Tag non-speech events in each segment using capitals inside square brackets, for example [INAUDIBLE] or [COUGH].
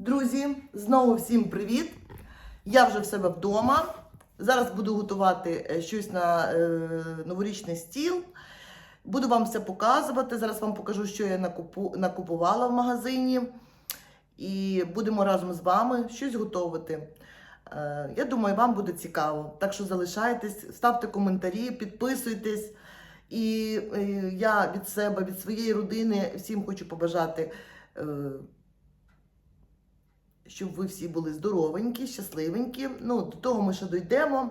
Друзі, знову всім привіт! Я вже в себе вдома. Зараз буду готувати е, щось на е, новорічний стіл. Буду вам все показувати. Зараз вам покажу, що я накупу, накупувала в магазині. І будемо разом з вами щось готувати. Е, я думаю, вам буде цікаво. Так що залишайтесь, ставте коментарі, підписуйтесь. І е, я від себе, від своєї родини всім хочу побажати. е, щоб ви всі були здоровенькі, щасливенькі. Ну, до того ми ще дійдемо.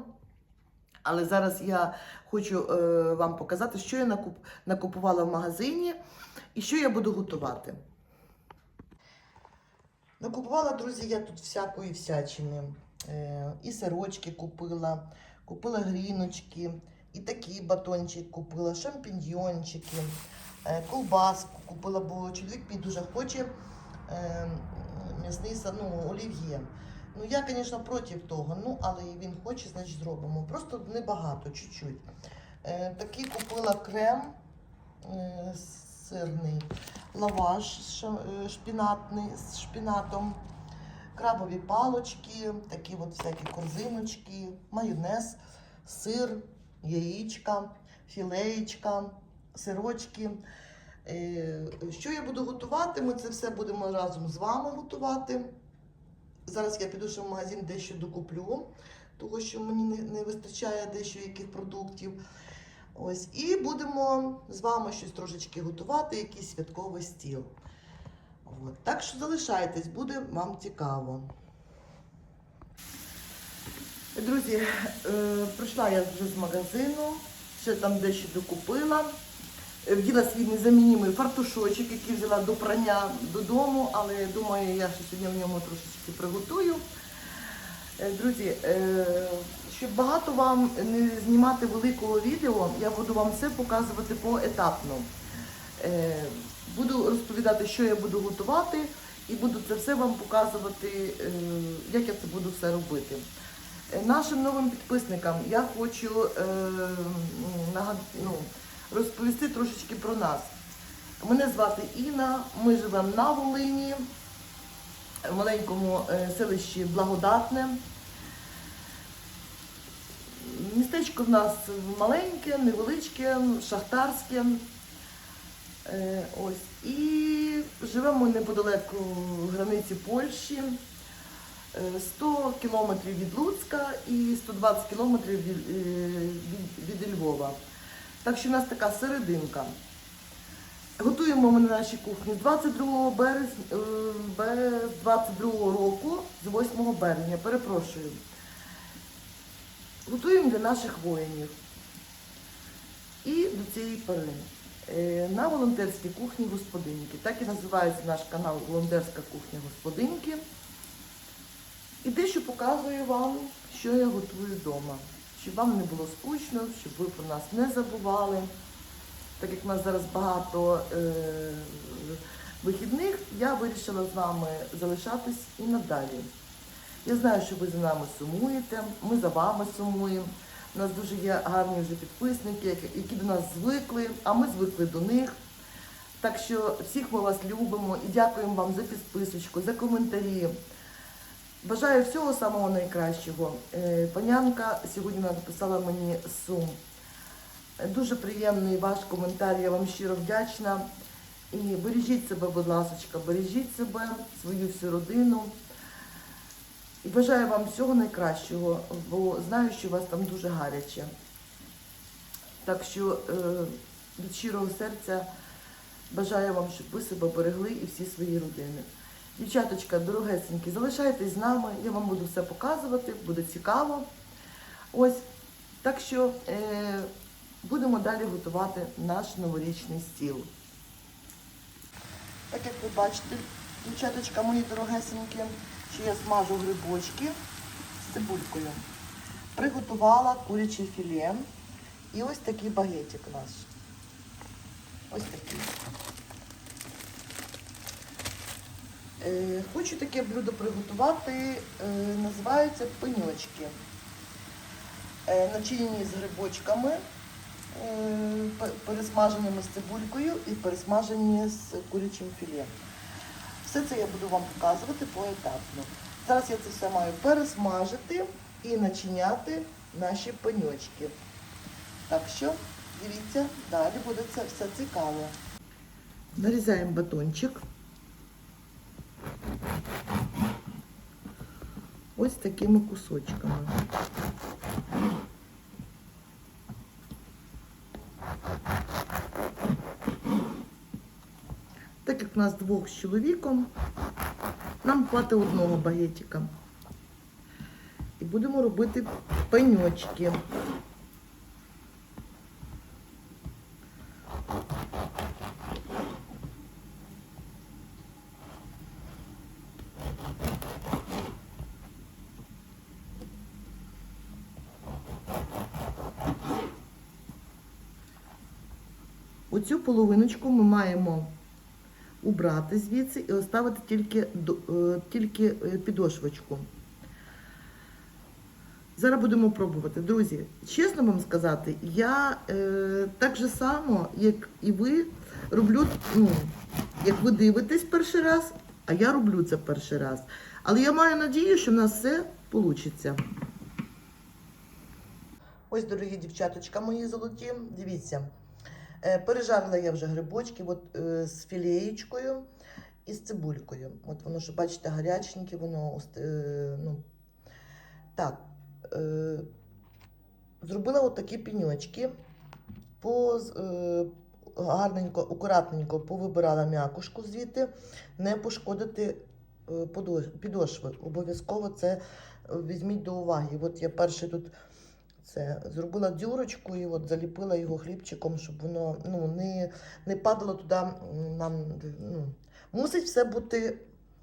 Але зараз я хочу е, вам показати, що я накуп, накупувала в магазині і що я буду готувати. Накупувала, друзі, я тут всякої всячини. Е, і сирочки купила, купила гріночки, і такий батончик купила, шампіньйончики, е, ковбаску купила, бо чоловік мій дуже хоче е, м'ясний ну, олів'є. Ну, я, звісно, проти того, ну, але він хоче, значить зробимо. Просто небагато, чуть-чуть. Е, такий купила крем е, сирний, лаваш е, шпінатний з шпінатом, крабові палочки, такі от всякі корзиночки, майонез, сир, яєчка, філеєчка, сирочки. Е, Що я буду готувати? Ми це все будемо разом з вами готувати. Зараз я піду ще в магазин дещо докуплю, того що мені не, вистачає дещо яких продуктів. Ось, і будемо з вами щось трошечки готувати, якийсь святковий стіл. От. Так що залишайтесь, буде вам цікаво. Друзі, е, прийшла я вже з магазину, ще там дещо докупила. Е, Вділа свій незамінімий фартушочок, який взяла до прання додому, але думаю, я ще сьогодні в ньому трошечки приготую. Е, Друзі, е, щоб багато вам не знімати великого відео, я буду вам все показувати поетапно. Буду розповідати, що я буду готувати, і буду це все вам показувати, як я це буду все робити. Нашим новим підписникам я хочу е, нагад- ну, розповісти трошечки про нас. Мене звати Інна, ми живемо на Волині, в маленькому е, селищі Благодатне. Містечко в нас маленьке, невеличке, шахтарське. Е, Ось. І живемо неподалеку границі Польщі. Е, 100 кілометрів від Луцька і 120 кілометрів від, е, від, від Львова. Так що у нас така серединка. Готуємо ми на нашій кухні з 22 березня, е, 22 року, з 8 березня, перепрошую. Готуємо для наших воїнів. І до цієї пори. Е, На волонтерській кухні господинки. Так і називається наш канал Волонтерська кухня господинки. І дещо показую вам, що я готую вдома. Щоб вам не було скучно, щоб ви про нас не забували. Так як в нас зараз багато е, вихідних, я вирішила з вами залишатись і надалі. Я знаю, що ви за нами сумуєте, ми за вами сумуємо. У нас дуже є гарні вже підписники, які- до нас звикли, а ми звикли до них. Так що всіх ми вас любимо і дякуємо вам за підписочку, за коментарі. Бажаю всього самого найкращого. Е, Панянка сьогодні написала мені сум. Дуже приємний ваш коментар, я вам щиро вдячна. І бережіть себе, будь ласка, бережіть себе, свою всю родину. І бажаю вам всього найкращого, бо знаю, що у вас там дуже гаряче. Так що е, від щирого серця бажаю вам, щоб ви себе берегли і всі свої родини. Дівчаточка, дорогесенькі, залишайтесь з нами, я вам буду все показувати, буде цікаво. Ось, так що е, будемо далі готувати наш новорічний стіл. Так як ви бачите, дівчаточка мої дорогесенькі, що я смажу грибочки з цибулькою. Приготувала куряче філе. І ось такий багетик наш. Ось такий. Е, Хочу таке блюдо приготувати, е, називаються пеньочки. Е, Начинені з грибочками, е, пересмаженими з цибулькою і пересмажені з курячим філе. Все це я буду вам показувати поетапно. Зараз я це все маю пересмажити і начиняти наші пеньочки. Так що, дивіться, далі буде це все цікаво. Нарізаємо батончик. Ось такими кусочками. Так як в нас двох з чоловіком, нам хватить одного багетика. І будемо робити пеньочки. Оцю половиночку ми маємо убрати звідси і оставити тільки, е, тільки е, підошвочку. Зараз будемо пробувати. Друзі, чесно вам сказати, я е, так же само, як і ви, роблю, ну, як ви дивитесь перший раз, а я роблю це перший раз. Але я маю надію, що в нас все вийде. Ось, дорогі дівчаточка мої золоті, дивіться. Е, Пережарила я вже грибочки от, е, з філеєчкою і з цибулькою. От воно, що бачите, гаряченьке, воно е, ну, так. Зробила от такі піньочки. По, гарненько, акуратненько повибирала м'якушку звідти, не пошкодити підошви. Обов'язково це візьміть до уваги. От я перший тут це зробила дюрочку і от заліпила його хлібчиком, щоб воно ну, не, не падало туди. Нам ну, мусить все бути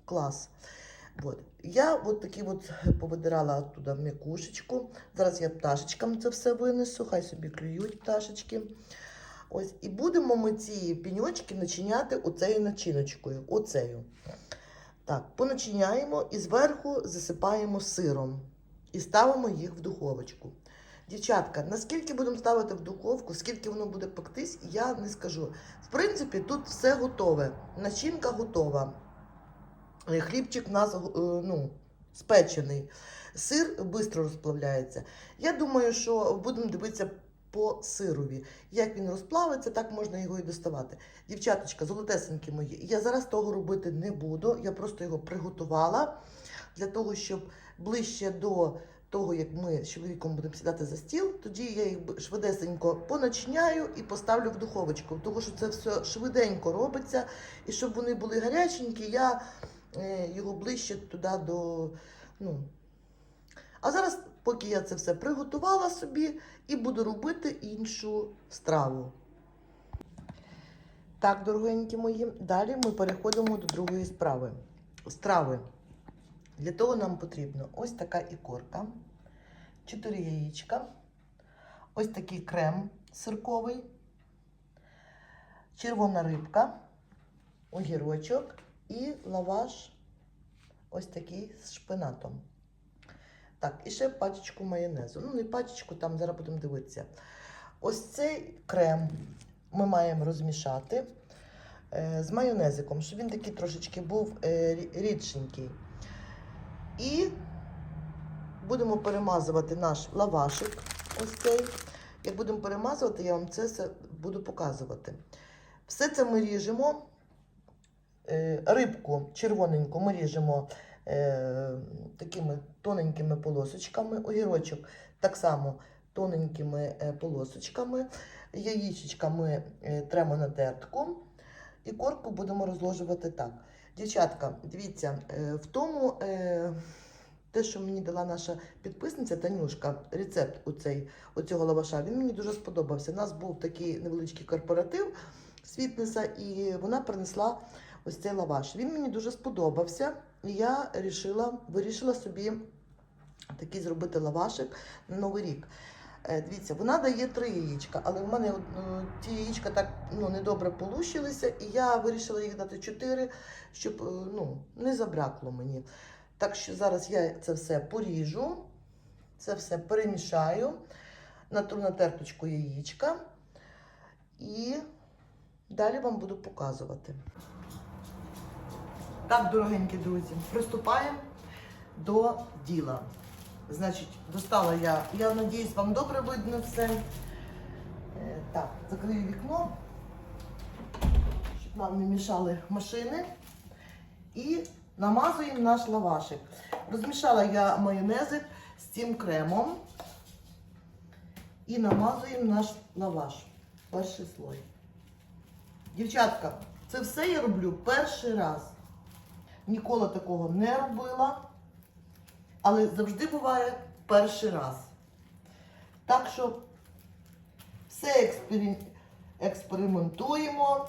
клас. От. Я от такі от повидирала туди м'якушечку. Зараз я пташечкам це все винесу, хай собі клюють пташечки. Ось, і будемо ми ці піньочки начиняти оцею начиночкою. Оцею. Так, поначиняємо і зверху засипаємо сиром і ставимо їх в духовочку. Дівчатка, наскільки будемо ставити в духовку, скільки воно буде пектись, я не скажу. В принципі, тут все готове. Начинка готова. Е, Хлібчик в нас е, ну, спечений. Сир швидко розплавляється. Я думаю, що будемо дивитися по сирові. Як він розплавиться, так можна його і доставати. Дівчаточка, золотесенькі мої, я зараз того робити не буду. Я просто його приготувала для того, щоб ближче до того, як ми з чоловіком будемо сідати за стіл, тоді я їх швидесенько поначиняю і поставлю в духовочку. Тому що це все швиденько робиться. І щоб вони були гаряченькі, я е, його ближче туди до. Ну. А зараз, поки я це все приготувала собі, і буду робити іншу страву. Так, дорогенькі мої, далі ми переходимо до другої справи. Страви. Для того нам потрібно ось така ікорка, 4 яєчка, ось такий крем сирковий, червона рибка, огірочок і лаваш ось такий з шпинатом. Так, і ще пачечку майонезу. Ну, не пачечку, там зараз будемо дивитися. Ось цей крем ми маємо розмішати е, з майонезиком, щоб він такий трошечки був е, рідшенький. І будемо перемазувати наш лавашик. Ось цей. Як будемо перемазувати, я вам це все буду показувати. Все це ми ріжемо. Е, Рибку червоненьку ми ріжемо е, такими тоненькими полосочками. Огірочок так само тоненькими е, полосочками. Яєчечка ми тремо на тертку. І корку будемо розложувати так. Дівчатка, дивіться, е, в тому е, те, що мені дала наша підписниця Танюшка, рецепт оцей, оцього лаваша, він мені дуже сподобався. У нас був такий невеличкий корпоратив Світнеса, і вона принесла ось цей лаваш. Він мені дуже сподобався, і я рішила, вирішила собі такий зробити лавашик на Новий рік. Е, Дивіться, вона дає три яєчка, але в мене е, ті яєчка так ну, недобре получилися, і я вирішила їх дати чотири, щоб е, ну, не забракло мені. Так що зараз я це все поріжу, це все перемішаю, натру на терточку яєчка і далі вам буду показувати. Так, дорогенькі друзі, приступаємо до діла. Значить, достала я, я надіюсь, вам добре видно все. Е, Так, закрию вікно, щоб нам не мішали машини. І намазуємо наш лавашик. Розмішала я майонезик з цим кремом. І намазуємо наш лаваш. Перший слой. Дівчатка, це все я роблю перший раз. Ніколи такого не робила. Але завжди буває перший раз. Так що все експерим- експериментуємо.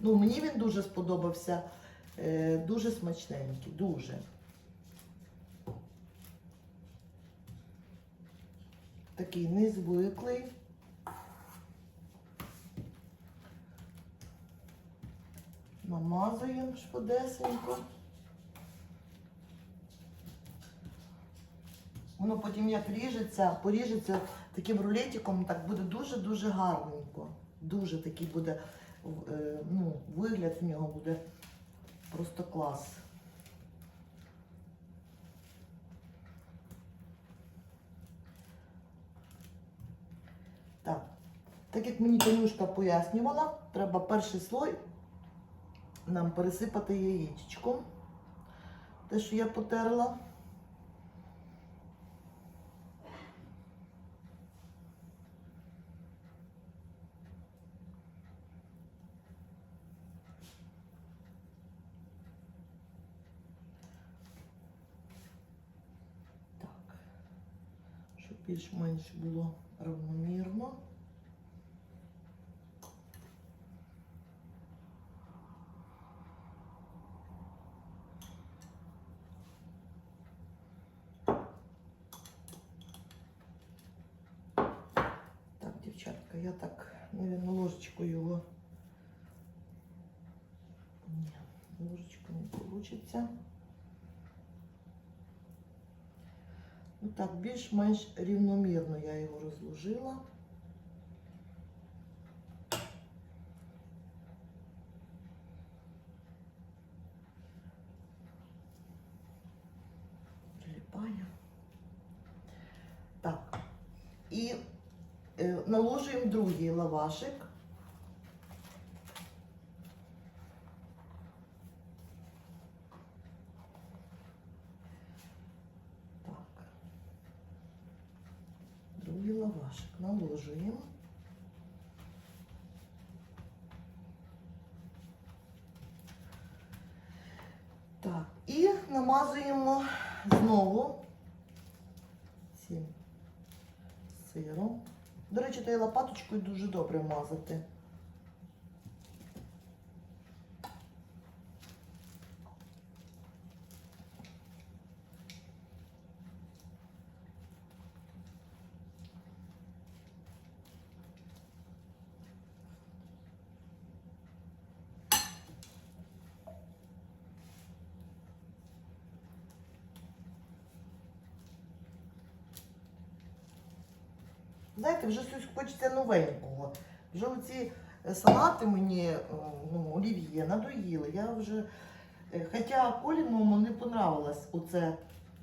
Ну, мені він дуже сподобався. Е, дуже смачненький, дуже. Такий незвиклий. Намазуємо швидесенько. Воно потім як ріжеться, поріжеться таким рулетиком, так буде дуже-дуже гарненько. Дуже такий буде, е, ну, вигляд в нього буде просто клас. Так, так як мені Танюшка пояснювала, треба перший слой нам пересипати яєчком. Те, що я потерла. Більш-менш було равномірно. дівчатка, я так, наверное, ложечкою його. Ні, ложечку не получиться. Ну так, більш-менш рівномірно я його розложила. Другий лавашик. Так. Другий лавашик наложуємо. Так, і намазуємо знову цим сиром. До речі, тою лопаточкою дуже добре мазати. Знаєте, вже щось хочеться новенького. Вже оці е, салати мені, е, ну, олів'є, надоїли. Я вже, е, хоча Коліному не понравилась оце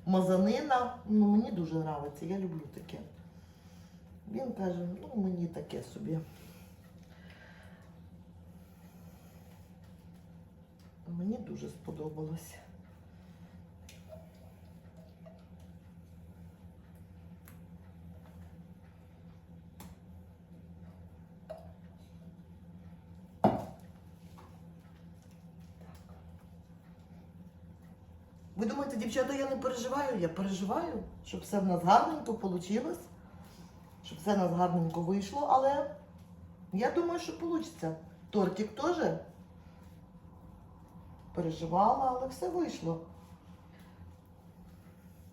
мазанина, ну мені дуже подобається, я люблю таке. Він каже, ну мені таке собі. Мені дуже сподобалось. Ви дівчата, я не переживаю? Я переживаю, щоб все в нас гарненько вийшло, щоб все в нас гарненько вийшло, але я думаю, що вийде. Тортик теж переживала, але все вийшло.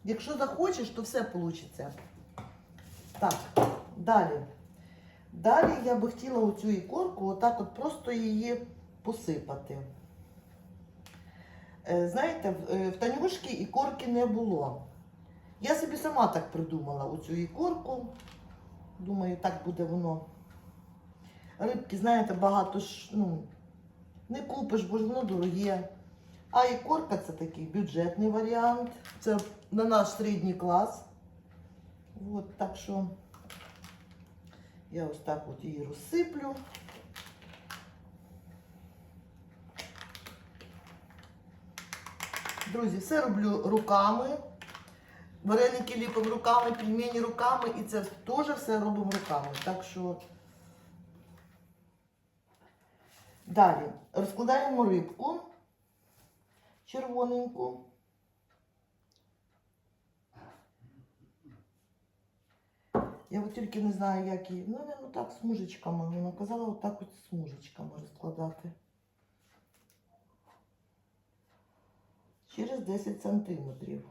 Якщо захочеш, то все вийде. Так, далі. Далі я би хотіла оцю ікорку отак от просто її посипати. Е, Знаєте, в- е, в Танюшки ікорки не було. Я собі сама так придумала оцю ікорку. Думаю, так буде воно рибки, знаєте, багато ж, ну, не купиш, бо ж воно дороге. А і корка це такий бюджетний варіант. Це на наш середній клас. От, так що я ось так от її розсиплю. Друзі, все роблю руками. Вареники ліпимо руками, пельмені руками, і це теж все робимо руками. Так що далі розкладаємо рибку червоненьку. Я от тільки не знаю, як її. Ну, ну так, смужечками. Вона казала, отак от смужечками розкладати. Через 10 сантиметрів.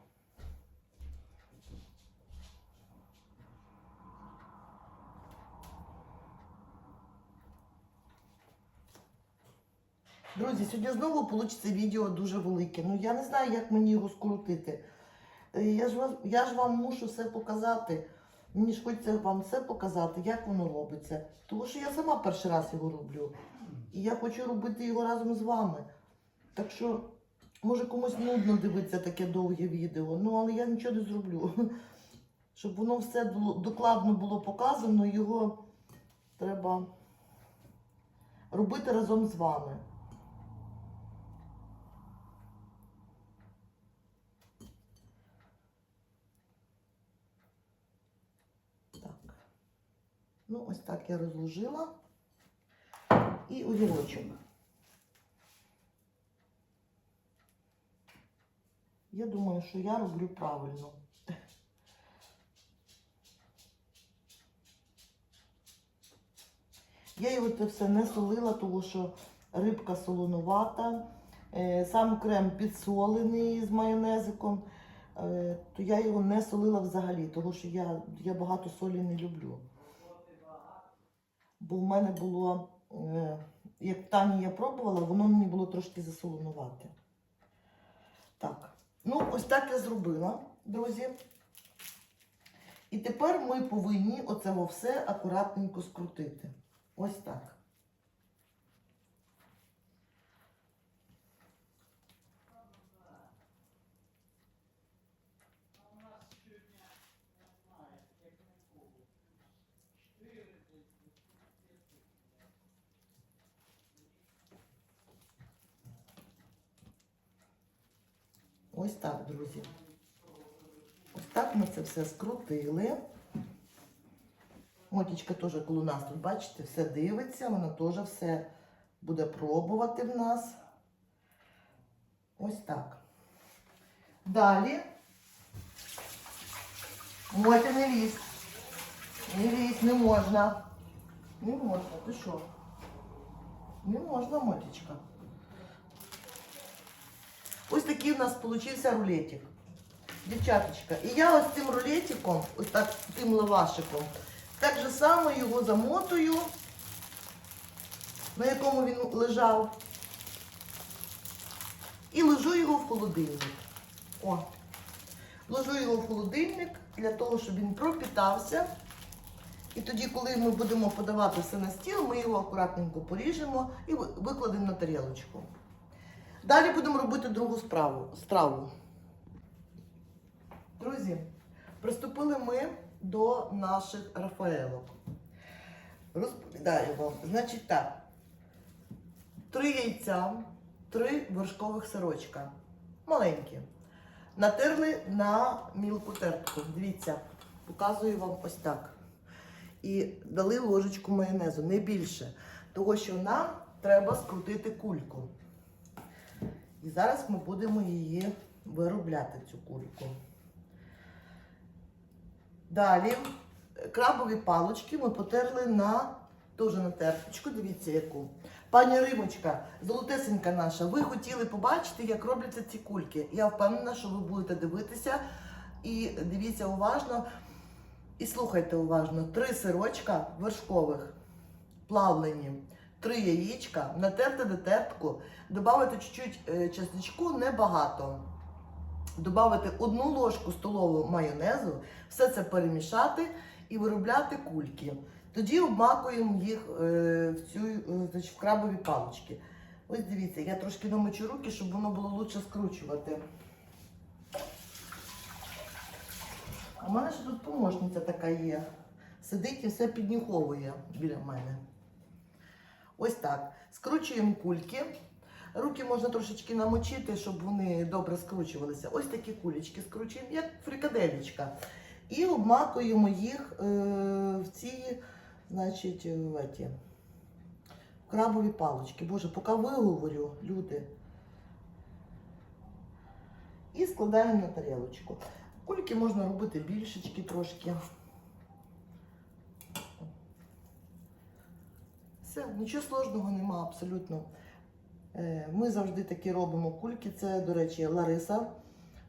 Друзі, сьогодні знову вийде відео дуже велике. Ну я не знаю, як мені його скрутити. Е, Я ж, вас, я ж вам мушу все показати. Мені ж хочеться вам все показати, як воно робиться. Тому що я сама перший раз його роблю. І я хочу робити його разом з вами. Так що, може комусь нудно дивитися таке довге відео, ну але я нічого не зроблю. [LAUGHS] Щоб воно все докладно було показано, його треба робити разом з вами. Так. Ну, ось так я розложила. І огірочок. Я думаю, що я роблю правильно. Я його це все не солила, тому що рибка солонувата. Е, Сам крем підсолений з майонезиком, Е, то я його не солила взагалі, тому що я, я багато солі не люблю. Бо в мене було, е, як Тані я пробувала, воно мені було трошки засолонувати. Так, ну ось так я зробила, друзі. І тепер ми повинні оце все акуратненько скрутити. Ось так. Ось так, друзі. Ось так ми це все скрутили. Мотічка теж коло нас тут, бачите, все дивиться, вона теж все буде пробувати в нас. Ось так. Далі. Мотя не лізь. Не лізь, не можна. Не можна, ти що? Не можна, Мотічка. Ось такий у нас получився рулетик. Дівчаточка. І я ось цим рулетиком, ось так цим лавашиком, так же само його замотую, на якому він лежав. І ложу його в холодильник. О. Ложу його в холодильник для того, щоб він пропітався. І тоді, коли ми будемо подавати все на стіл, ми його акуратненько поріжемо і викладемо на тарілочку. Далі будемо робити другу справу, страву. Друзі, приступили ми до наших рафаелок. Розповідаю вам. Значить так, три яйця, три вершкових сирочка. Маленькі. Натерли на мілку тертку. Дивіться, показую вам ось так. І дали ложечку майонезу, не більше. Того, що нам треба скрутити кульку. І зараз ми будемо її виробляти, цю кульку. Далі крабові палочки ми потерли на теж на терточку. Дивіться, яку. Пані Римочка, золотесенька наша, ви хотіли побачити, як робляться ці кульки. Я впевнена, що ви будете дивитися і дивіться уважно. І слухайте уважно: три сирочка вершкових, плавлені, три яєчка, натерти на тертку, додати чуть-чуть е, чесничку, небагато. Добавити одну ложку столову майонезу, все це перемішати і виробляти кульки. Тоді обмакуємо їх е, в, цю, е, значить, в крабові палички. Ось дивіться, я трошки намочу руки, щоб воно було лучше скручувати. В мене ще тут помощниця така є. Сидить і все піднюховує біля мене. Ось так. Скручуємо кульки. Руки можна трошечки намочити, щоб вони добре скручувалися. Ось такі кулечки скручуємо, як фрикаделечка. І обмакуємо їх е, в ці, значить, е, в крабові палички. Боже, поки виговорю, люди. І складаємо на тарілочку. Кульки можна робити більшечки трошки. Все, нічого сложного нема абсолютно. Е, Ми завжди такі робимо кульки. Це, до речі, Лариса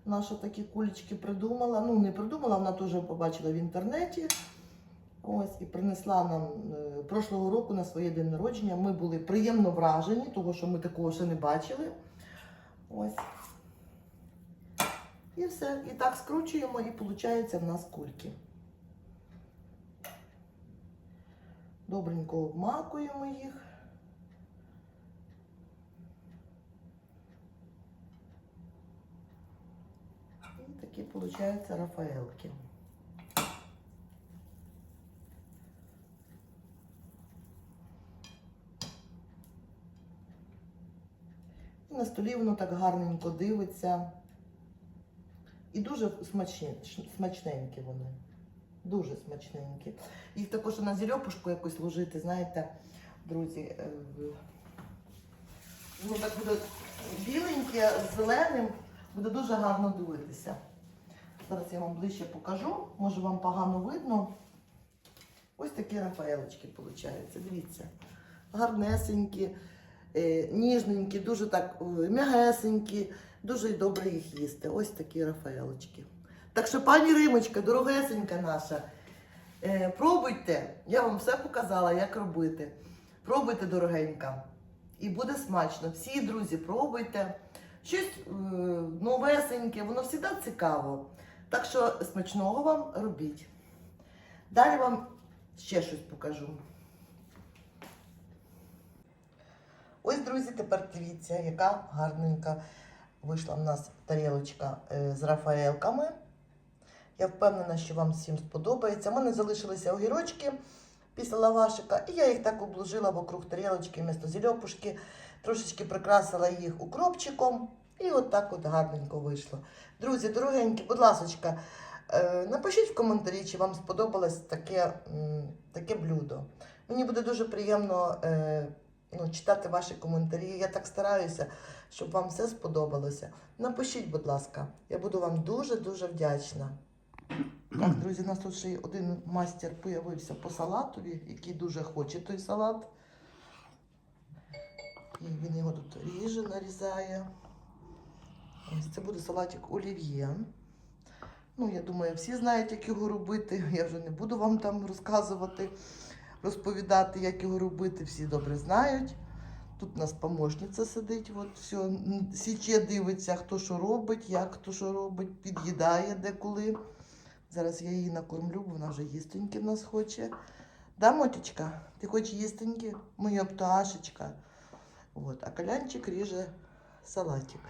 наша такі кулечки придумала. Ну, не придумала, вона теж побачила в інтернеті. Ось і принесла нам е, прошлого року на своє день народження. Ми були приємно вражені, тому що ми такого ще не бачили. Ось. І все. І так скручуємо, і виходить в нас кульки. Добренько обмакуємо їх. І такі получаються рафаелки. І на столі воно так гарненько дивиться. І дуже смачненькі вони. Дуже смачненькі. Їх також на зільопушку якось ложити, знаєте, друзі. е, Воно так буде біленьке з зеленим, буде дуже гарно дивитися. Зараз я вам ближче покажу, може вам погано видно. Ось такі рафаелочки виходять. Дивіться. Гарнесенькі, е, ніжненькі, дуже так е, м'ягесенькі, дуже добре їх їсти. Ось такі рафаелочки. Так що, пані Римочка, дорогесенька наша, е, пробуйте, я вам все показала, як робити. Пробуйте, дорогенька. І буде смачно. Всі друзі, пробуйте. Щось е, новесеньке, воно завжди цікаво. Так що смачного вам робіть. Далі вам ще щось покажу. Ось, друзі, тепер дивіться, яка гарненька вийшла в нас тарілочка е, з рафаелками. Я впевнена, що вам всім сподобається. У мене залишилися огірочки після лавашика, і я їх так обложила вокруг тарілочки вмісто зільопушки, трошечки прикрасила їх укропчиком, і от так от гарненько вийшло. Друзі, дорогенькі, будь ласочка, е, напишіть в коментарі, чи вам сподобалось таке, таке блюдо. Мені буде дуже приємно е, ну, читати ваші коментарі. Я так стараюся, щоб вам все сподобалося. Напишіть, будь ласка, я буду вам дуже-дуже вдячна. Так, друзі, у нас тут ще один майстер появився по салатові, який дуже хоче той салат. І він його тут ріже, нарізає. Ось це буде салатик олів'є. Ну, я думаю, всі знають, як його робити. Я вже не буду вам там розказувати, розповідати, як його робити. Всі добре знають. Тут у нас помощниця сидить, от все, січе дивиться, хто що робить, як хто що робить, під'їдає деколи. Зараз я її накормлю, бо вона вже їстеньки в нас хоче. Да, Мотічка? Ти хочеш їстеньки? Моя пташечка. От, а калянчик ріже салатик.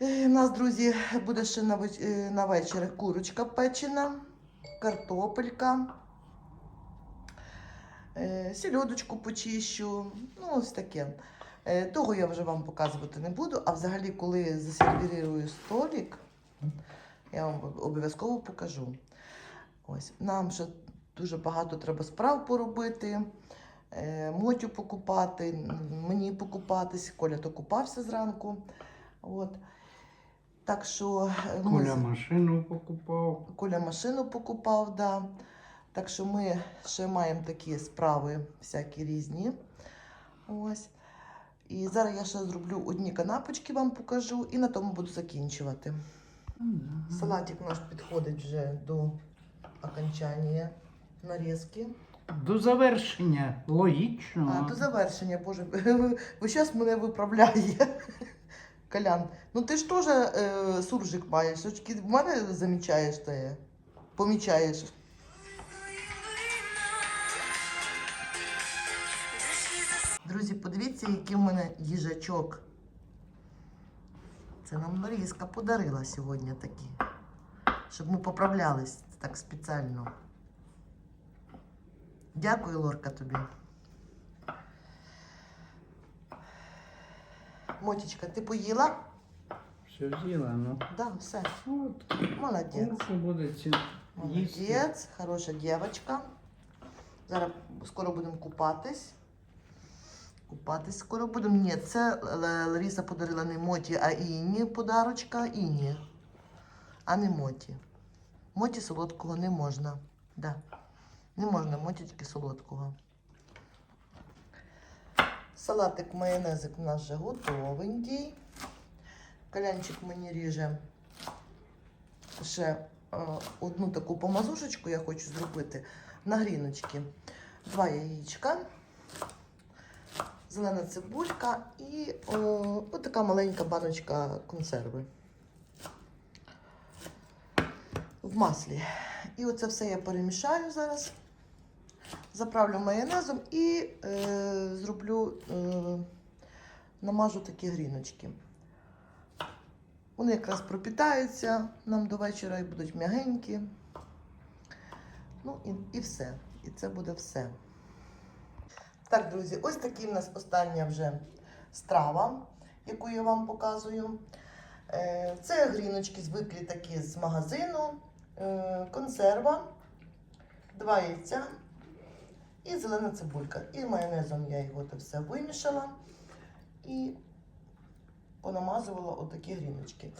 Е, У нас, друзі, буде ще на, е, вечір курочка печена, картопелька. Е, Сільодочку почищу. Ну, ось таке. Того я вже вам показувати не буду. А взагалі, коли засервірую столик, я вам обов'язково покажу. Ось, нам ще дуже багато треба справ поробити. Е, Мотю покупати, мені покупатись. Коля то купався зранку. От. Так що е, ми Коля машину покупав. Коля машину покупав, да. Так що ми ще маємо такі справи всякі різні. Ось. І зараз я ще зроблю одні канапочки, вам покажу, і на тому буду закінчувати. Салатик наш підходить вже до окончання нарізки. До завершення, логічно. А, До завершення, Боже, [LAUGHS] ви зараз мене виправляє. [LAUGHS] Колян, ну ти ж теж е, суржик маєш, в мене замічаєш те, помічаєш. Друзі, подивіться, який в мене їжачок. Це нам Ларіска подарила сьогодні такі. Щоб ми поправлялись так спеціально. Дякую, Лорка, тобі. Мотічка, ти поїла? Все з'їла, ну. Да, все. От, Молодець. курку буде ці їсти. Молодець, хороша дівчинка. Зараз скоро будемо купатись. Купатись скоро будемо. Ні, це Лариса подарила не Моті, а Інні подарочка. Інні. А не Моті. Моті солодкого не можна. Да. Не можна мотічки солодкого. Салатик майонезик у нас вже готовенький. Калянчик мені ріже ще е, одну таку помазушечку я хочу зробити на гріночки. Два яєчка, зелена цибулька і о, от така маленька баночка консерви. В маслі. І оце все я перемішаю зараз. Заправлю майонезом і е, зроблю, е, намажу такі гріночки. Вони якраз пропітаються нам до вечора і будуть м'ягенькі. Ну і, і все. І це буде все. Так, друзі, ось такий в нас остання вже страва, яку я вам показую. Е, Це гріночки звиклі такі з магазину, е, консерва, два яйця і зелена цибулька. І майонезом я його це все вимішала і понамазувала отакі гріночки.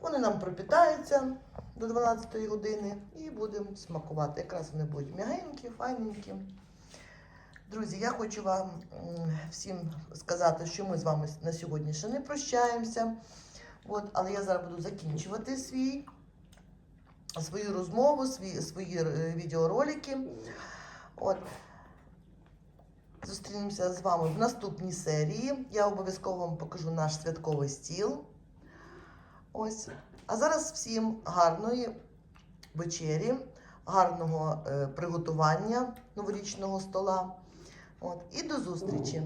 Вони нам пропітаються до 12 години і будемо смакувати. Якраз вони будуть м'ягенькі, файненькі. Друзі, я хочу вам всім сказати, що ми з вами на сьогодні ще не прощаємося. От, але я зараз буду закінчувати свій, свою розмову, свої, свої е, відеоролики. От. Зустрінемося з вами в наступній серії. Я обов'язково вам покажу наш святковий стіл. Ось. А зараз всім гарної вечері, гарного е, приготування новорічного стола. От. І до зустрічі!